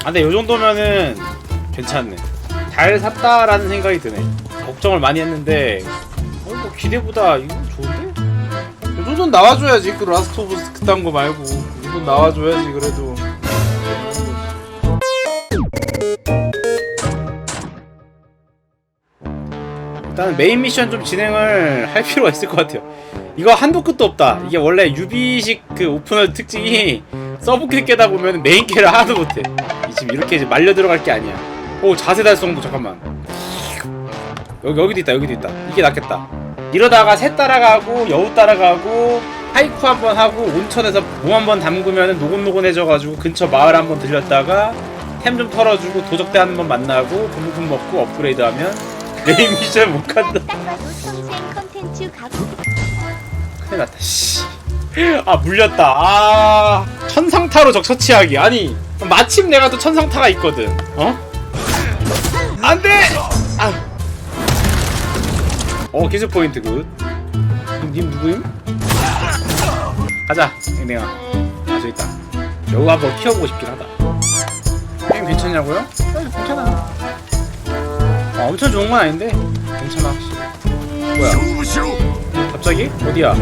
아 근데 요 정도면은 괜찮네. 잘 샀다라는 생각이 드네. 걱정을 많이 했는데 어, 뭐 기대보다 이거 좋은데? 요 정도는 나와줘야지. 그 라스트 오브 스 그딴 거 말고. 이 정도는 나와줘야지 그래도. 일단은 메인 미션 좀 진행을 할 필요가 있을 것 같아요. 이거 한도 끝도 없다. 이게 원래 유비식 그 오픈월 특징이 서브캐 깨다 보면 메인 캐를 하나도 못해 이 지금 이렇게 이제 말려 들어갈 게 아니야 오 자세 달성도 잠깐만 여기 여기도 있다 여기도 있다 이게 낫겠다 이러다가 새 따라가고 여우 따라가고 하이쿠 한번 하고 온천에서 몸 한번 담그면 노곤노곤해져가지고 근처 마을 한번 들렸다가 템 좀 털어주고 도적대 한 번 만나고 분무품 먹고 업그레이드하면 메인 미션 못 간다 큰일 났다 씨. 아 물렸다. 아 천상타로 적 처치하기. 아니 마침 내가 또 천상타가 있거든. 어? 안돼! 아. 어 기술 포인트 굿. 님, 님 누구임? 가자 아 저기 있다. 여우 한번 키워보고 싶긴 하다. 형 괜찮냐고요? 네, 괜찮아 아, 엄청 좋은 건 아닌데. 괜찮아. 확실히 뭐야 갑자기? 어디야?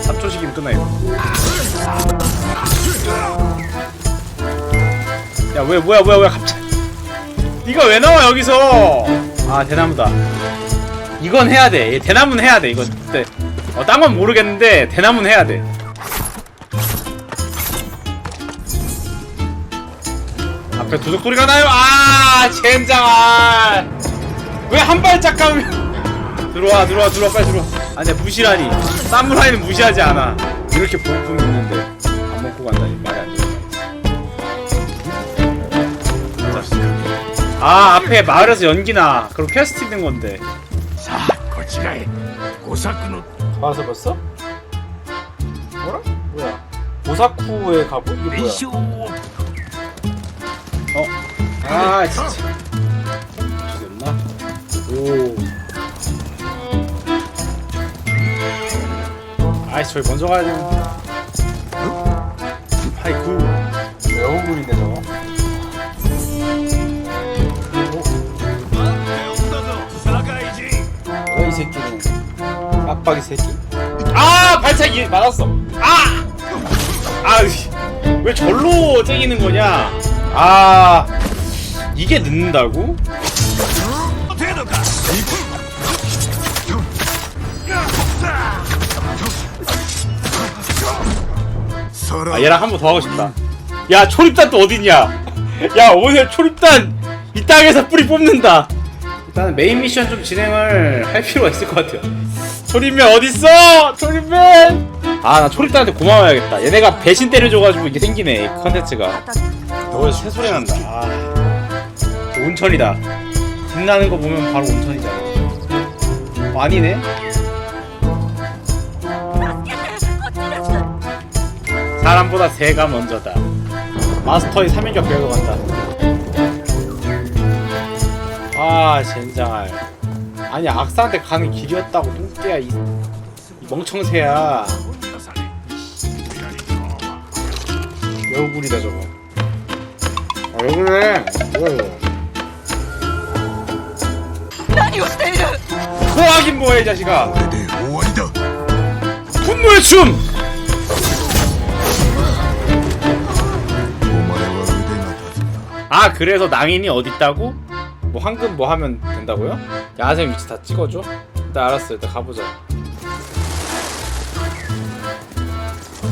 3초씩이면 끝나 이거 야왜 뭐야 뭐야 뭐야 갑자기. 네가 왜 나와 여기서? 아 대나무다. 이건 해야 돼. 얘 대나무는 해야 돼 이거 네. 어, 딴건 모르겠는데 대나무는 해야 돼. 앞에 도적 소리가 나요? 아 젠장 아 왜 한 발짝 가면 들어와 들어와 들어와 빨리 들어와 아니야 무시라니 사무라이는 무시하지 않아 이렇게 보품 있는데 안 먹고 간다니 말이 안 돼. 아 앞에 마을에서 연기나 그럼 퀘스트 있는 건데 さあこちらへ吾作の 와서 벌써? 뭐라? 뭐야 오사쿠에 가보? 이게 伝 뭐야 承を 아 진짜 죽였나? 오 아이씨 저기 먼저 가야 되는데. 하이쿠 여우굴인데 저거 뭐야 이 새끼는 빡빡이 새끼? 아 발차기 맞았어. 아! 아왜 절로 째기는 거냐? 아 이게 늦는다고? 아 얘랑 한 번 더 하고 싶다. 야 초립단 또 어딨냐? 야 오늘 초립단 이 땅에서 뿌리 뽑는다. 일단은 메인 미션 좀 진행을 할 필요가 있을 것 같아요. 초립맨 어딨어? 초립맨! 아 나 초립단한테 고마워야겠다. 얘네가 배신 때려줘가지고 이게 생기네 이 컨텐츠가. 여기서 새소리 난다. 아 온천이다. 빛나는 거 보면 바로 온천이잖아. 어, 아니네 사람보다 새가 먼저다. 마스터의 3인격 배우러 간다. 아, 젠장할. 아니, 악사한테 가는 길이었다고, 똥개야, 이, 이 멍청새야. 여우굴이다, 저거. 아, 왜 그래? 뭐야, 이거. 何をしている 소하긴 뭐해, 이 자식아. これで終わりだ 분노의 춤! 아 그래서 낭인이 어딨다고? 뭐 황금 뭐 하면 된다고요? 야생 위치 다 찍어줘? 일단 알았어 일단 가보자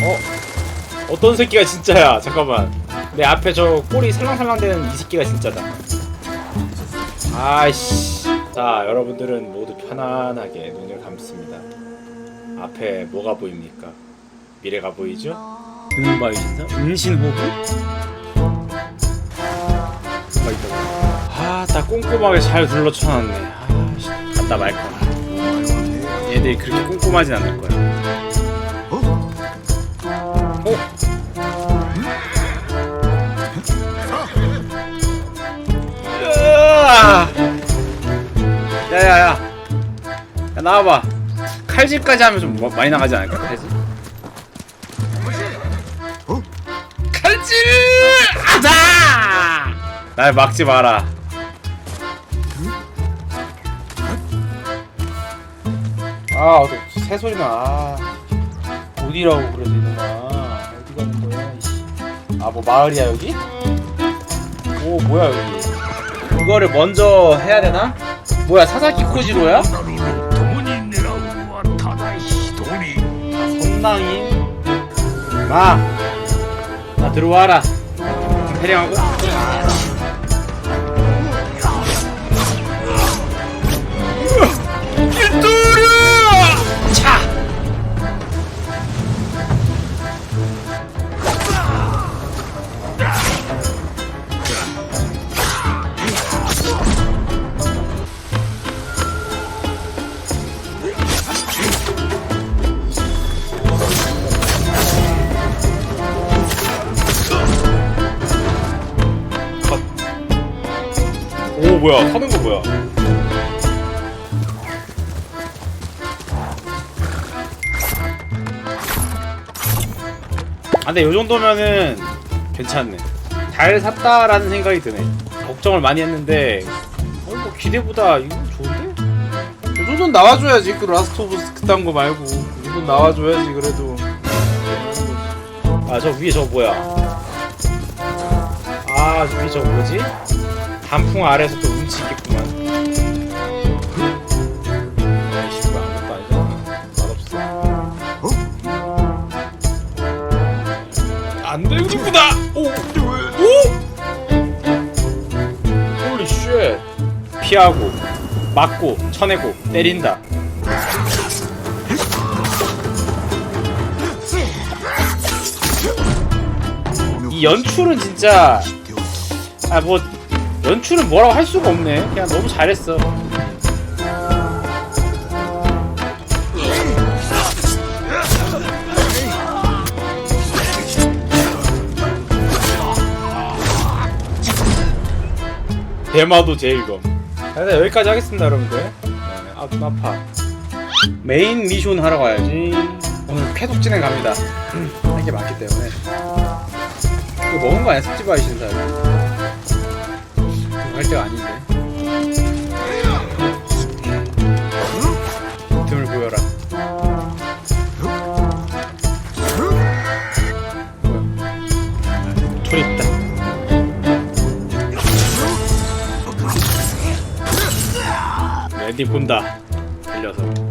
어? 어떤 새끼가 진짜야 잠깐만 내 앞에 저 꼬리 살랑살랑대는 이 새끼가 진짜다 아이씨 자 여러분들은 모두 편안하게 눈을 감습니다 앞에 뭐가 보입니까? 미래가 보이죠? 음바의 신사? 은신호 부? 아, 있다. 아, 나 꼼꼼하게 잘 둘러쳐놨네. 아, 씨, 간다 말까. 얘들이 그렇게 꼼꼼하진 않을 거야. 어? 으아! 야야야. 야 나와봐. 칼질까지 하면 좀 뭐- 많이 나가지 않을까? 칼질? 칼질! 날 막지 마라. 아 어디 새 소리 나. 어디라고 그러지 이놈아. 어디 가는 거야? 아 뭐 마을이야 여기? 오 뭐야 여기? 그거를 먼저 해야 되나? 뭐야 사사키 코지로야? 선낭이 마. 나 들어와라. 대령하고. 뭐야? 타는 거 뭐야? 아 근데 요 정도면은 괜찮네. 잘 샀다라는 생각이 드네. 걱정을 많이 했는데 어, 뭐 기대보다 이거 좋은데? 요 정도는 나와줘야지. 그 라스트 오브 스 그딴 거 말고. 이 정도는 나와줘야지 그래도. 아 저 위에 저 뭐야? 아 저기 저 뭐지? 단풍 아래서 또 운치 있겠구만. 피하고, 맞고, 쳐내고, 때린다. 이 연출은 진짜 아 뭐 연출은 뭐라고 할 수가 없네. 그냥 너무 잘했어. 대마도 제일검. 자, 일단 여기까지 하겠습니다, 여러분들. 네, 아, 눈 아파. 메인 미션 하러 가야지. 오늘 계속 진행 갑니다. 할 게 많기 때문에. 이거 먹은 거 아니야, 습지바이 신사. 할 때가 아닌데. 틈을 보여라. 툴 있다. 랜디 본다. 들려서.